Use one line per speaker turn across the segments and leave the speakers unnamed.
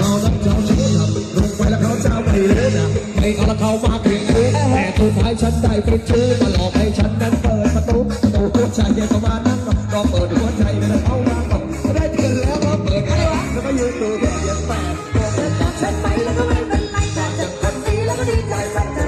มาเอาลักเขาชี้หฉันนะลงไปแล้วเขาจะไม่เลินะไม่เอาละเขามาเก่งรู้แต่สุดท้ายฉันได้เป็นชื่อมาหลอกให้ฉันนั้นเปิดประตูประตูหัวใจเข้ามานั่งรอเปิดหัวใจแล้เข้ามาก่อนได้เจอแล้วก็เปิดแล้วก็ยืนดูเพียงแปดบอก
เฉันไปแล้วก็ไม่เป็นไรแต่จาคนดีแล้วก็ดีใจสั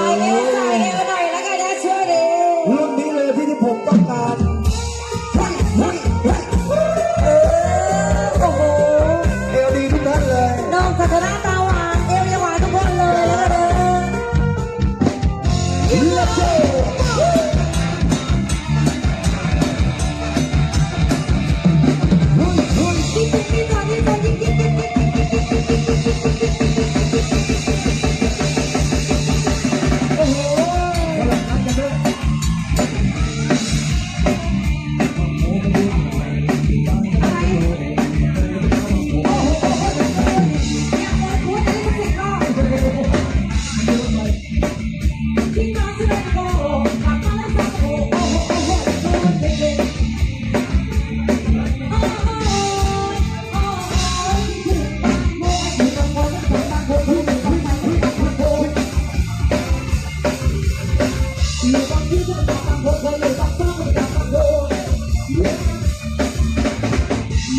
Aleluia.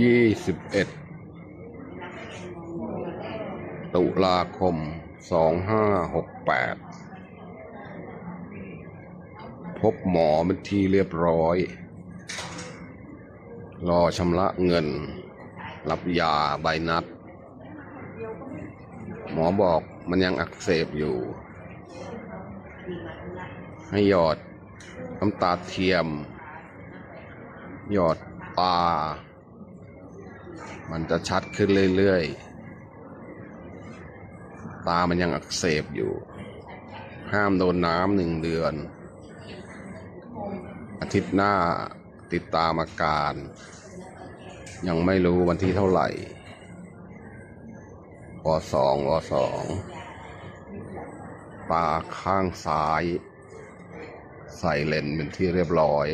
ยี่สิ
บเอ็
ดตุลาคมสองห้าหกแปดพ
บหมอ
มั
ดน
ที่เรียบร้อย รอชำระเงิน รับยาใบนัด หมอบอกมันยังอักเสบอยู่ ให้หยอดน้ำตาเทียม หยอดตา มันจะชัดขึ้นเรื่อยๆ ตามันยังอักเสบอยู่ ห้ามโดนน้ำหนึ่งเดือน อาทิตย์หน้าติดตามอาการ ยังไม่รู้วันที่เท่าไหร่รอสองรอสองตาข้างซ้าย ใส่เลนเป็นที่เรียบร้อย